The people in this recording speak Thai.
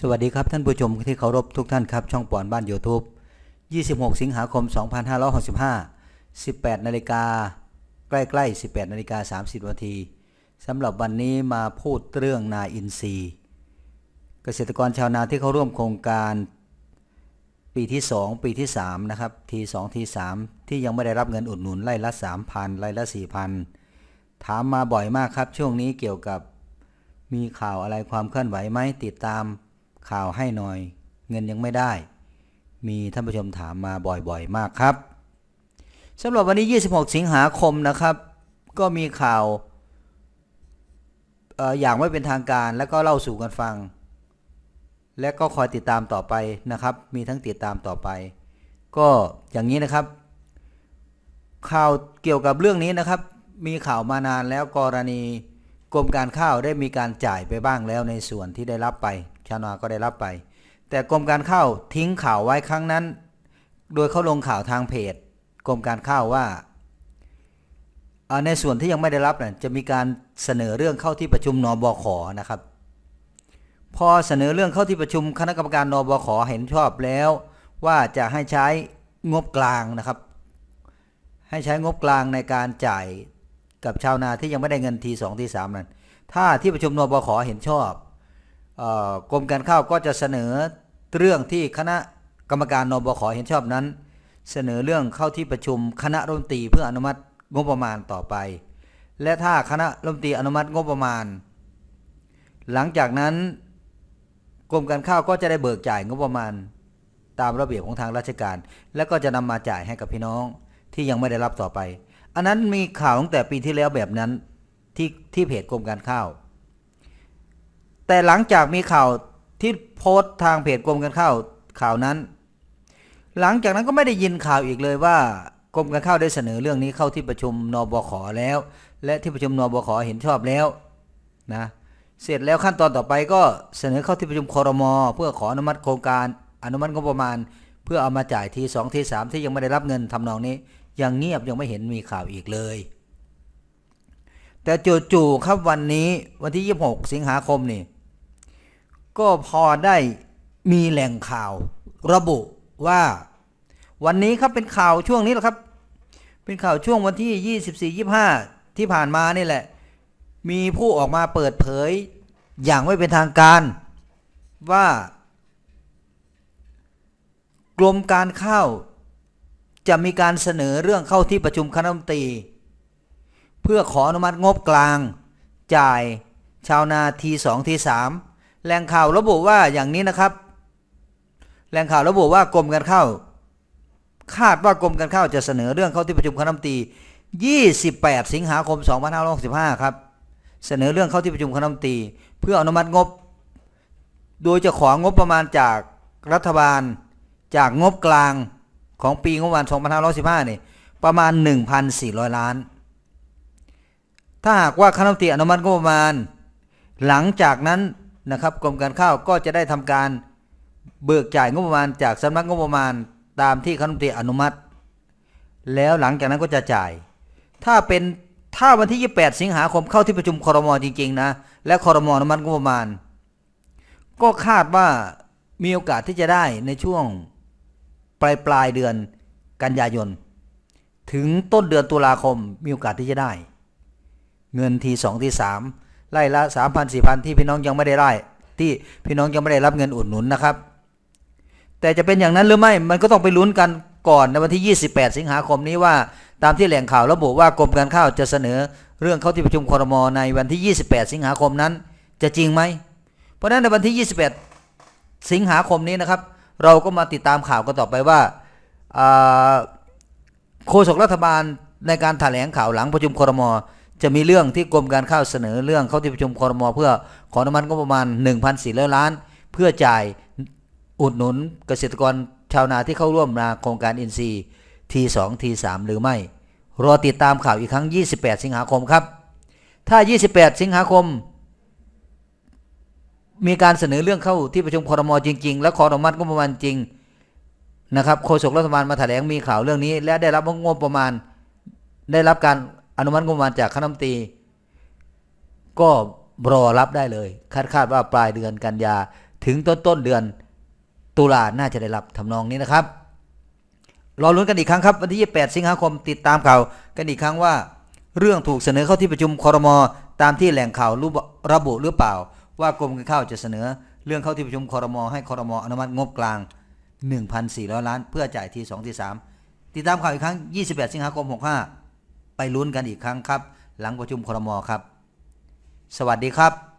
สวัสดีครับท่านผู้ชมที่เคารพทุกท่านครับ ช่องป่อนบ้าน YouTube 26 สิงหาคม 2565 18นาฬิกาใกล้ๆ 18นาฬิกา30นาทีสำหรับวันนี้มาพูดเรื่องนาอินทรีย์ เกษตรกรชาวนาที่เขาร่วมโครงการปีที่ 2 ปีที่ 3 นะครับที2ที3ที่ยังไม่ได้รับเงินอุดหนุนไร่ละ 3,000ไร่ละ 4,000 ถามมาบ่อยมากครับ ช่วงนี้เกี่ยวกับมีข่าวอะไรความเคลื่อนไหวไหมติดตาม ข่าวให้หน่อย เงินยังไม่ได้ มีท่านผู้ชมถามมาบ่อยๆมากครับสำหรับวันนี้ 26 สิงหาคมนะครับ ก็มีข่าวอย่างไม่เป็นทางการแล้วก็เล่าสู่กันฟัง และก็คอยติดตามต่อไปนะครับ มีทั้งติดตามต่อไป ก็อย่างนี้นะครับ ข่าวเกี่ยวกับเรื่องนี้นะครับ มีข่าวมานานแล้วกรณีกรมการข้าวได้มีการจ่ายไปบ้างแล้วในส่วนที่ได้รับไป ชาวนาก็ได้รับไป แต่กรมการข้าวทิ้งข่าวไว้ครั้งนั้น โดยเขาลงข่าวทางเพจ กรมการข้าวว่าในส่วนที่ยังไม่ได้รับน่ะจะมีการเสนอเรื่องเข้าที่ประชุมนบขนะครับ พอเสนอเรื่องเข้าที่ประชุมคณะกรรมการนบขเห็นชอบแล้ว ว่าจะให้ใช้งบกลางนะครับ ให้ใช้งบกลางในการจ่ายกับชาวนาที่ยังไม่ได้เงินทีสองทีสามนั้นถ้าที่ประชุมนบขเห็นชอบ กรมการข้าวก็จะเสนอเรื่องที่คณะกรรมการนบขเห็นชอบนั้น เสนอเรื่องเข้าที่ประชุมคณะรัฐมนตรีเพื่ออนุมัติงบประมาณต่อไป และถ้าคณะรัฐมนตรีอนุมัติงบประมาณ หลังจากนั้นกรมการข้าวก็จะได้เบิกจ่ายงบประมาณ ตามระเบียบของทางราชการ และก็จะนำมาจ่ายให้กับพี่น้องที่ยังไม่ได้รับต่อไป อันนั้นมีข่าวตั้งแต่ปีที่แล้วแบบนั้นที่ที่เพจกรมการข้าว แต่หลังจากมีข่าวที่โพสต์ทางเพจกรมการข้าวข่าวนั้น หลังจากนั้นก็ไม่ได้ยินข่าวอีกเลยว่ากรมการข้าวได้เสนอเรื่องนี้เข้าที่ประชุมนบขแล้ว และที่ประชุมนบขเห็นชอบแล้วนะเสร็จแล้วขั้นตอนต่อไปก็เสนอเข้าที่ประชุมคอรมอเพื่อขออนุมัติโครงการอนุมัติงบประมาณ เพื่อเอามาจ่ายทีสองทีสามที่ยังไม่ได้รับเงินทำนองนี้ยังเงียบยังไม่เห็นมีข่าวอีกเลย แต่จู่ๆครับวันนี้วันที่ 26 สิงหาคมนี่ ก็พอได้มีแหล่งข่าวระบุว่า วันนี้ครับเป็นข่าวช่วงนี้แหละครับ เป็นข่าวช่วงวันที่ 24 25 ที่ผ่านมานี่แหละ มีผู้ออกมาเปิดเผยอย่างไม่เป็นทางการว่ากรมการข้าวจะมีการเสนอเรื่องเข้าที่ประชุมคณะรัฐมนตรี เพื่อขออนุมัติงบกลาง จ่ายชาวนาทีสองทีสาม แหล่งข่าวระบุว่าอย่างนี้นะครับ แหล่งข่าวระบุว่ากรมการข้าวคาดว่ากรมการข้าวจะเสนอเรื่องเข้าที่ประชุมคณะรัฐมนตรี 28 สิงหาคม 2565 ครับ เสนอเรื่องเข้าที่ประชุมคณะรัฐมนตรี เพื่ออนุมัติงบ โดยจะของงบประมาณจากรัฐบาลจากงบกลางของปีงบประมาณ 2515 นี่ ประมาณ 1,400 ล้าน ถ้าหากว่าคณะรัฐมนตรีอนุมัติงบประมาณ หลังจากนั้น นะครับกรมการข้าวก็จะได้ทำการเบิกจ่ายงบประมาณจากสำนักงบประมาณตามที่คณะรัฐมนตรีอนุมัติ แล้วหลังจากนั้นก็จะจ่าย ถ้าเป็นถ้าวันที่ 28 สิงหาคมเข้าที่ประชุมครมจริง ๆ นะ และครมอนุมัติงบประมาณ ก็คาดว่ามีโอกาสที่จะได้ในช่วงปลายปลายเดือนกันยายน ถึงต้นเดือนตุลาคมมีโอกาสที่จะได้ เงินทีสองทีสาม ไล่ละสามพันสี่พันที่พี่น้องยังไม่ได้ไล่ที่พี่น้องยังไม่ได้รับเงินอุดหนุนนะครับ แต่จะเป็นอย่างนั้นหรือไม่มันก็ต้องไปลุ้นกันก่อนในวันที่ 28 สิงหาคมนี้ว่า ตามที่แหล่งข่าวระบุว่ากรมการข้าวจะเสนอ เรื่องเข้าที่ประชุมครมในวันที่ 28 สิงหาคมนั้น จะจริงไหม เพราะฉะนั้นในวันที่28สิงหาคมนี้นะครับ เราก็มาติดตามข่าวกันต่อไปว่าโฆษกรัฐบาลในการแถลงข่าวหลังประชุมครมอ จะมีเรื่องที่กรมการข้าวเสนอเรื่องเข้าที่ประชุมคอรมอเพื่อขออนุมัติงบประมาณ 1,400 ล้าน เพื่อจ่ายอุดหนุนเกษตรกรชาวนาที่เข้าร่วมนาโครงการอินทรีย์ที2ที3หรือไม่ รอติดตามข่าวอีกครั้ง 28 สิงหาคมครับ ถ้า 28 สิงหาคม มีการเสนอเรื่องเข้าที่ประชุมคอรมอจริง ๆ และขออนุมัติงบประมาณจริงนะครับโฆษกรัฐบาลมาแถลงมีข่าวเรื่องนี้ และได้รับงบประมาณได้รับการ อนุมัติงบประมาณจากคณะรัฐมนตรี ก็รอรับได้เลย คาดคาดว่าปลายเดือนกันยาถึงต้นต้นเดือนตุลาน่าจะได้รับทำนองนี้นะครับ รอลุ้นกันอีกครั้งครับวันที่ 28 สิงหาคมติดตามข่าวกันอีกครั้งว่า เรื่องถูกเสนอเข้าที่ประชุมคอรมอตามที่แหล่งข่าวรู้ระบุหรือเปล่า ว่ากรมการข้าวจะเสนอ เรื่องเข้าที่ประชุมคอรมอให้คอรมอนุมัติงบกลาง 1,400 ล้าน เพื่อจ่ายที2ที3ติดตามข่าวอีกครั้ง 28 สิงหาคม 65 ไปลุ้นกันอีกครั้งครับ หลังประชุมครมครับ สวัสดีครับ